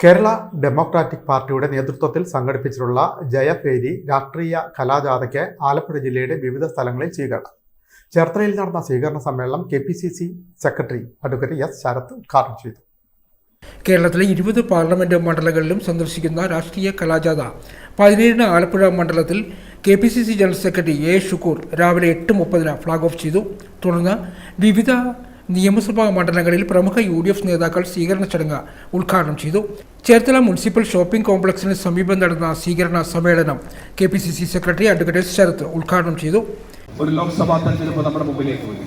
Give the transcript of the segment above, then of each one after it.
Kerala democratic പാർട്ടിയുടെ നേതൃത്വത്തിൽ സംഘടിപ്പിച്ചിട്ടുള്ള ജയഫേരി രാഷ്ട്രീയ കലാജാഥയ്ക്ക് ആലപ്പുഴ ജില്ലയുടെ വിവിധ സ്ഥലങ്ങളിൽ സ്വീകരണം. ചേർത്തലയിൽ നടന്ന സ്വീകരണ സമ്മേളനം K P C C secretary advocate S Sharath ഉദ്ഘാടനം ചെയ്തു. കേരളത്തിലെ ഇരുപത് പാർലമെന്റ് മണ്ഡലങ്ങളിലും സന്ദർശിക്കുന്ന രാഷ്ട്രീയ കലാജാഥ പതിനേഴിന് ആലപ്പുഴ മണ്ഡലത്തിൽ K P C C general secretary A. Shukkur രാവിലെ എട്ട് മുപ്പതിന് ഫ്ളാഗ് ഓഫ് ചെയ്തു. തുടർന്ന് വിവിധ നിയമസഭാ മണ്ഡലങ്ങളിൽ പ്രമുഖ യു ഡി എഫ് നേതാക്കൾ സ്വീകരണ ചടങ്ങ് ഉദ്ഘാടനം ചെയ്തു. ചേർത്തല മുനിസിപ്പൽ ഷോപ്പിംഗ് കോംപ്ലക്സിന് സമീപം നടന്ന സ്വീകരണ സമ്മേളനം K P C C secretary advocate Sharath ഉദ്ഘാടനം ചെയ്തു. ഒരു ലോക്സഭാ തെരഞ്ഞെടുപ്പ് നമ്മുടെ മുമ്പിലേക്ക് വരും.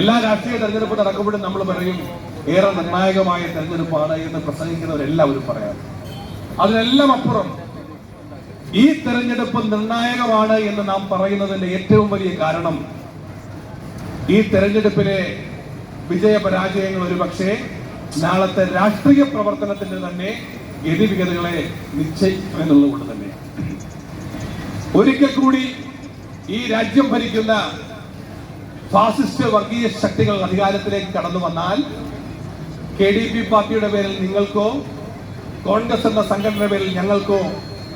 എല്ലാ രാഷ്ട്രീയ തെരഞ്ഞെടുപ്പ് നടക്കുമ്പോഴും നമ്മൾ പറയും ഏറെ നിർണായകമായ തെരഞ്ഞെടുപ്പാണ് എന്ന് പ്രസംഗിക്കുന്നവരെല്ലാവരും പറയാം അതിനെല്ലാം അപ്പുറം ഈ തെരഞ്ഞെടുപ്പ് നിർണായകമാണ് എന്ന് നാം പറയുന്നതിന്റെ ഏറ്റവും വലിയ കാരണം ഈ തെരഞ്ഞെടുപ്പിലെ വിജയ പരാജയങ്ങൾ പക്ഷേ നാളത്തെ രാഷ്ട്രീയ പ്രവർത്തനത്തിന്റെ തന്നെ ഗതിവിഗതികളെ നിശ്ചയിക്കും എന്നുള്ളതുകൊണ്ട് തന്നെ. ഒരിക്കൽ കൂടി ഈ രാജ്യം ഭരിക്കുന്ന ഫാസിസ്റ്റ് വർഗീയ ശക്തികൾ അധികാരത്തിലേക്ക് കടന്നു വന്നാൽ കെ ഡി പി പാർട്ടിയുടെ പേരിൽ നിങ്ങൾക്കോ കോൺഗ്രസ് എന്ന സംഘടനയുടെ പേരിൽ ഞങ്ങൾക്കോ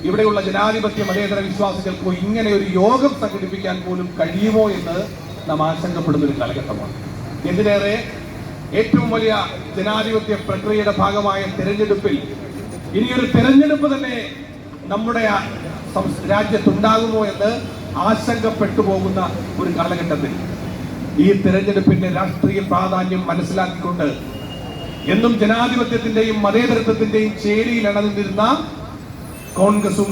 ഇവിടെയുള്ള ജനാധിപത്യ മതേതര വിശ്വാസികൾക്കോ ഇങ്ങനെ ഒരു യോഗം സംഘടിപ്പിക്കാൻ പോലും കഴിയുമോ എന്ന് നാം ആശങ്കപ്പെടുന്ന ഒരു കാലഘട്ടമാണ്. എന്തിനേറെ ഏറ്റവും വലിയ ജനാധിപത്യ പ്രക്രിയയുടെ ഭാഗമായ തെരഞ്ഞെടുപ്പിൽ ഇനിയൊരു തെരഞ്ഞെടുപ്പ് തന്നെ നമ്മുടെ രാജ്യത്തുണ്ടാകുമോ എന്ന് ആശങ്കപ്പെട്ടു പോകുന്ന ഒരു കാലഘട്ടത്തിൽ ഈ തെരഞ്ഞെടുപ്പിന്റെ രാഷ്ട്രീയ പ്രാധാന്യം മനസ്സിലാക്കിക്കൊണ്ട് എന്നും ജനാധിപത്യത്തിന്റെയും മതേതരത്വത്തിന്റെയും ചേരിയിൽ അണഞ്ഞിരുന്ന കോൺഗ്രസും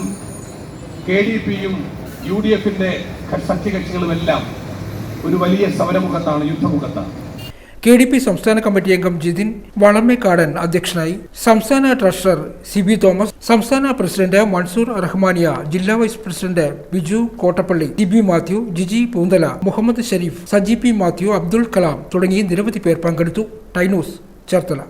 കെ ഡി പിയും യു ഡി എഫിന്റെ സഖ്യകക്ഷികളുമെല്ലാം ഒരു വലിയ സമരമുഖത്താണ് യുദ്ധമുഖത്താണ്. കെ ഡി പി സംസ്ഥാന കമ്മിറ്റി അംഗം ജിതിൻ വളമേക്കാടൻ അധ്യക്ഷനായി സംസ്ഥാന ട്രഷറർ സി ബി തോമസ് സംസ്ഥാന പ്രസിഡന്റ് മൻസൂർ റഹ്മാനിയ ജില്ലാ vice president Biju Kottappally T B Mathew Jiji Poonthala Muhammad Sharif Saji P Mathew Abdul Kalam തുടങ്ങി നിരവധി പേർ പങ്കെടുത്തു. ടൈനൂസ് ചേർത്തല.